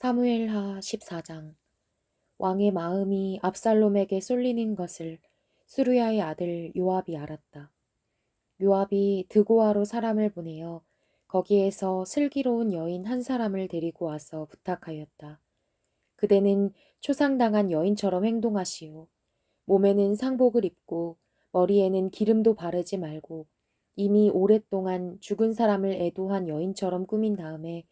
사무엘하 14장 왕의 마음이 압살롬에게 쏠리는 것을 수르야의 아들 요압이 알았다. 요압이 드고아로 사람을 보내어 거기에서 슬기로운 여인 한 사람을 데리고 와서 부탁하였다. 그대는 초상당한 여인처럼 행동하시오. 몸에는 상복을 입고 머리에는 기름도 바르지 말고 이미 오랫동안 죽은 사람을 애도한 여인처럼 꾸민 다음에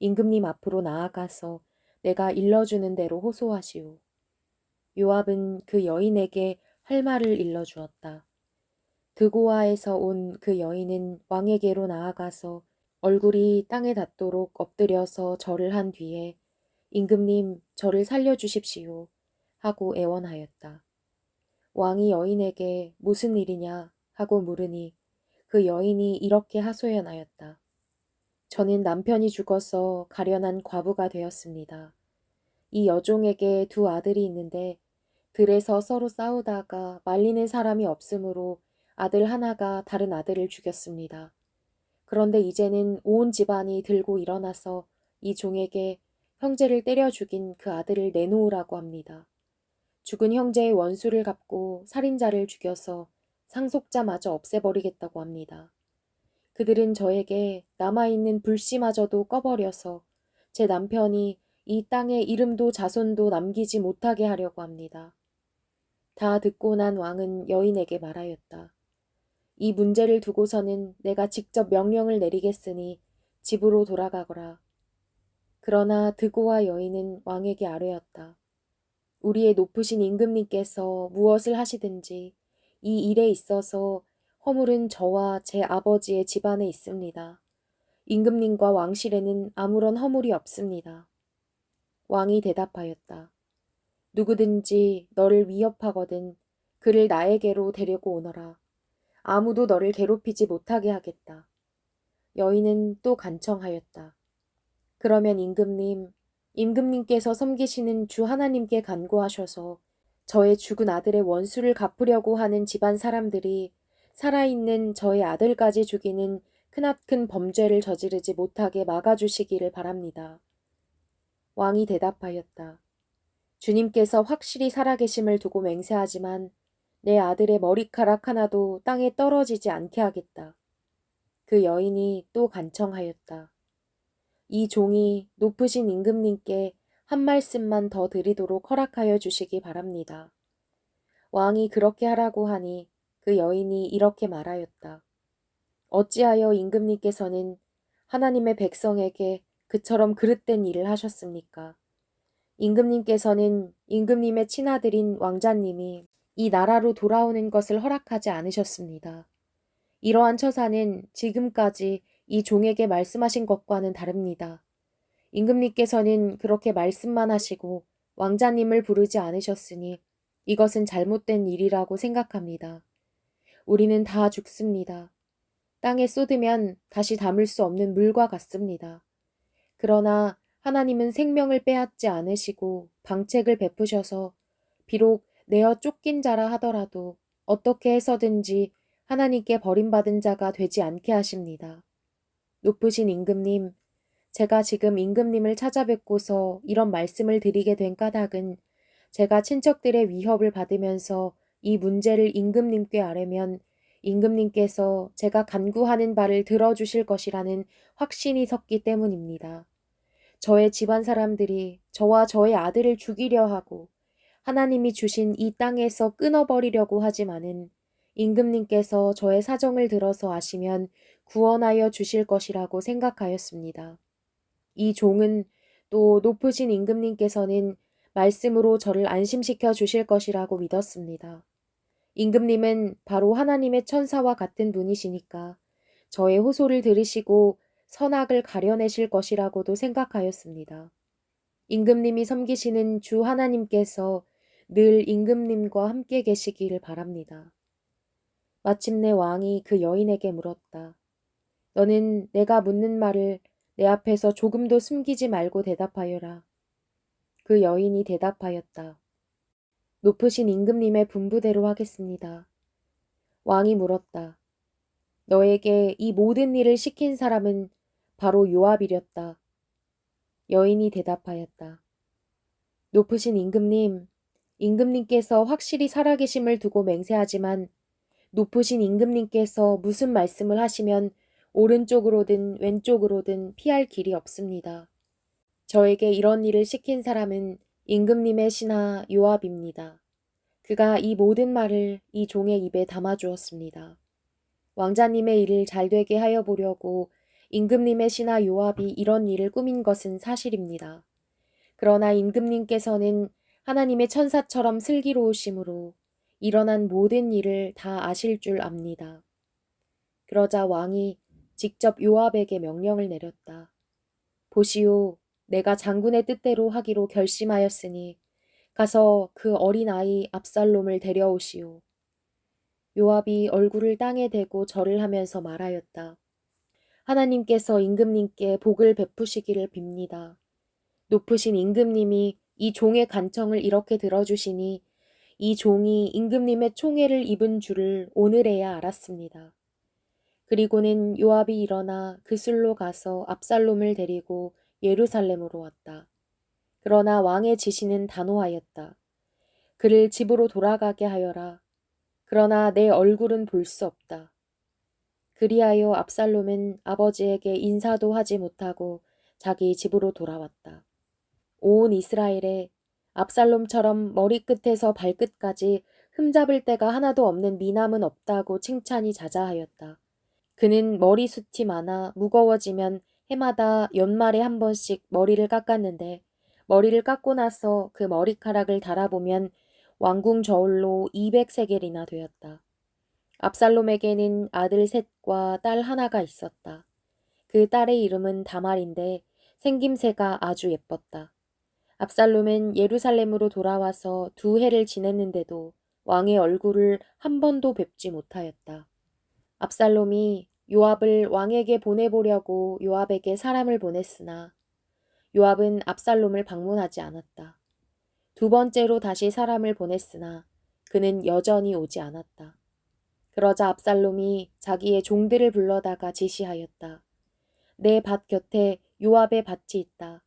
임금님 앞으로 나아가서 내가 일러주는 대로 호소하시오. 요압은 그 여인에게 할 말을 일러주었다. 드고아에서 온 그 여인은 왕에게로 나아가서 얼굴이 땅에 닿도록 엎드려서 절을 한 뒤에 임금님 저를 살려주십시오 하고 애원하였다. 왕이 여인에게 무슨 일이냐 하고 물으니 그 여인이 이렇게 하소연하였다. 저는 남편이 죽어서 가련한 과부가 되었습니다. 이 여종에게 두 아들이 있는데 들에서 서로 싸우다가 말리는 사람이 없으므로 아들 하나가 다른 아들을 죽였습니다. 그런데 이제는 온 집안이 들고 일어나서 이 종에게 형제를 때려 죽인 그 아들을 내놓으라고 합니다. 죽은 형제의 원수를 갚고 살인자를 죽여서 상속자마저 없애버리겠다고 합니다. 그들은 저에게 남아있는 불씨마저도 꺼버려서 제 남편이 이 땅에 이름도 자손도 남기지 못하게 하려고 합니다. 다 듣고 난 왕은 여인에게 말하였다. 이 문제를 두고서는 내가 직접 명령을 내리겠으니 집으로 돌아가거라. 그러나 드고와 여인은 왕에게 아뢰었다. 우리의 높으신 임금님께서 무엇을 하시든지 이 일에 있어서 허물은 저와 제 아버지의 집안에 있습니다. 임금님과 왕실에는 아무런 허물이 없습니다. 왕이 대답하였다. 누구든지 너를 위협하거든 그를 나에게로 데리고 오너라. 아무도 너를 괴롭히지 못하게 하겠다. 여인은 또 간청하였다. 그러면 임금님, 임금님께서 섬기시는 주 하나님께 간구하셔서 저의 죽은 아들의 원수를 갚으려고 하는 집안 사람들이 살아있는 저의 아들까지 죽이는 크나큰 범죄를 저지르지 못하게 막아주시기를 바랍니다. 왕이 대답하였다. 주님께서 확실히 살아계심을 두고 맹세하지만 내 아들의 머리카락 하나도 땅에 떨어지지 않게 하겠다. 그 여인이 또 간청하였다. 이 종이 높으신 임금님께 한 말씀만 더 드리도록 허락하여 주시기 바랍니다. 왕이 그렇게 하라고 하니 그 여인이 이렇게 말하였다. 어찌하여 임금님께서는 하나님의 백성에게 그처럼 그릇된 일을 하셨습니까? 임금님께서는 임금님의 친아들인 왕자님이 이 나라로 돌아오는 것을 허락하지 않으셨습니다. 이러한 처사는 지금까지 이 종에게 말씀하신 것과는 다릅니다. 임금님께서는 그렇게 말씀만 하시고 왕자님을 부르지 않으셨으니 이것은 잘못된 일이라고 생각합니다. 우리는 다 죽습니다. 땅에 쏟으면 다시 담을 수 없는 물과 같습니다. 그러나 하나님은 생명을 빼앗지 않으시고 방책을 베푸셔서 비록 내어 쫓긴 자라 하더라도 어떻게 해서든지 하나님께 버림받은 자가 되지 않게 하십니다. 높으신 임금님, 제가 지금 임금님을 찾아뵙고서 이런 말씀을 드리게 된 까닭은 제가 친척들의 위협을 받으면서 이 문제를 임금님께 아뢰면 임금님께서 제가 간구하는 바를 들어주실 것이라는 확신이 섰기 때문입니다. 저의 집안 사람들이 저와 저의 아들을 죽이려 하고 하나님이 주신 이 땅에서 끊어버리려고 하지만은 임금님께서 저의 사정을 들어서 아시면 구원하여 주실 것이라고 생각하였습니다. 이 종은 또 높으신 임금님께서는 말씀으로 저를 안심시켜 주실 것이라고 믿었습니다. 임금님은 바로 하나님의 천사와 같은 분이시니까 저의 호소를 들으시고 선악을 가려내실 것이라고도 생각하였습니다. 임금님이 섬기시는 주 하나님께서 늘 임금님과 함께 계시기를 바랍니다. 마침내 왕이 그 여인에게 물었다. 너는 내가 묻는 말을 내 앞에서 조금도 숨기지 말고 대답하여라. 그 여인이 대답하였다. 높으신 임금님의 분부대로 하겠습니다. 왕이 물었다. 너에게 이 모든 일을 시킨 사람은 바로 요압이렸다. 여인이 대답하였다. 높으신 임금님, 임금님께서 확실히 살아계심을 두고 맹세하지만 높으신 임금님께서 무슨 말씀을 하시면 오른쪽으로든 왼쪽으로든 피할 길이 없습니다. 저에게 이런 일을 시킨 사람은 임금님의 신하 요압입니다. 그가 이 모든 말을 이 종의 입에 담아주었습니다. 왕자님의 일을 잘 되게 하여 보려고 임금님의 신하 요압이 이런 일을 꾸민 것은 사실입니다. 그러나 임금님께서는 하나님의 천사처럼 슬기로우심으로 일어난 모든 일을 다 아실 줄 압니다. 그러자 왕이 직접 요압에게 명령을 내렸다. 보시오, 내가 장군의 뜻대로 하기로 결심하였으니 가서 그 어린 아이 압살롬을 데려오시오. 요압이 얼굴을 땅에 대고 절을 하면서 말하였다. 하나님께서 임금님께 복을 베푸시기를 빕니다. 높으신 임금님이 이 종의 간청을 이렇게 들어주시니 이 종이 임금님의 총애를 입은 줄을 오늘에야 알았습니다. 그리고는 요압이 일어나 그 술로 가서 압살롬을 데리고 예루살렘으로 왔다. 그러나 왕의 지시는 단호하였다. 그를 집으로 돌아가게 하여라. 그러나 내 얼굴은 볼 수 없다. 그리하여 압살롬은 아버지에게 인사도 하지 못하고 자기 집으로 돌아왔다. 온 이스라엘에 압살롬처럼 머리끝에서 발끝까지 흠잡을 데가 하나도 없는 미남은 없다고 칭찬이 자자하였다. 그는 머리숱이 많아 무거워지면 해마다 연말에 한 번씩 머리를 깎았는데 머리를 깎고 나서 그 머리카락을 달아보면 왕궁 저울로 200세겔이나 되었다. 압살롬에게는 아들 셋과 딸 하나가 있었다. 그 딸의 이름은 다말인데 생김새가 아주 예뻤다. 압살롬은 예루살렘으로 돌아와서 두 해를 지냈는데도 왕의 얼굴을 한 번도 뵙지 못하였다. 압살롬이 요압을 왕에게 보내보려고 요압에게 사람을 보냈으나 요압은 압살롬을 방문하지 않았다. 두 번째로 다시 사람을 보냈으나 그는 여전히 오지 않았다. 그러자 압살롬이 자기의 종들을 불러다가 지시하였다. 내 밭 곁에 요압의 밭이 있다.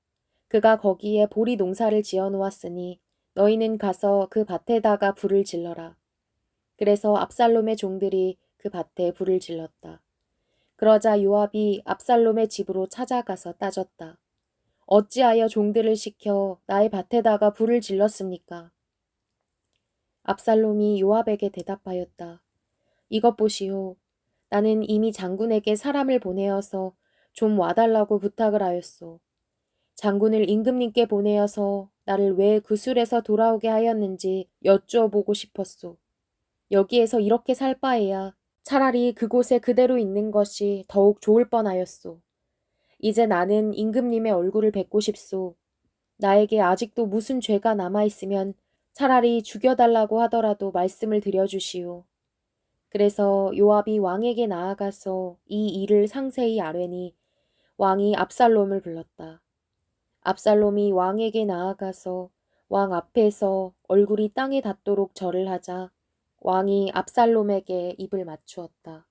그가 거기에 보리 농사를 지어 놓았으니 너희는 가서 그 밭에다가 불을 질러라. 그래서 압살롬의 종들이 그 밭에 불을 질렀다. 그러자 요압이 압살롬의 집으로 찾아가서 따졌다. 어찌하여 종들을 시켜 나의 밭에다가 불을 질렀습니까? 압살롬이 요압에게 대답하였다. 이것 보시오. 나는 이미 장군에게 사람을 보내어서 좀 와달라고 부탁을 하였소. 장군을 임금님께 보내어서 나를 왜 그 술에서 돌아오게 하였는지 여쭈어보고 싶었소. 여기에서 이렇게 살 바에야 차라리 그곳에 그대로 있는 것이 더욱 좋을 뻔하였소. 이제 나는 임금님의 얼굴을 뵙고 싶소. 나에게 아직도 무슨 죄가 남아있으면 차라리 죽여달라고 하더라도 말씀을 드려주시오. 그래서 요압이 왕에게 나아가서 이 일을 상세히 아뢰니 왕이 압살롬을 불렀다. 압살롬이 왕에게 나아가서 왕 앞에서 얼굴이 땅에 닿도록 절을 하자 왕이 압살롬에게 입을 맞추었다.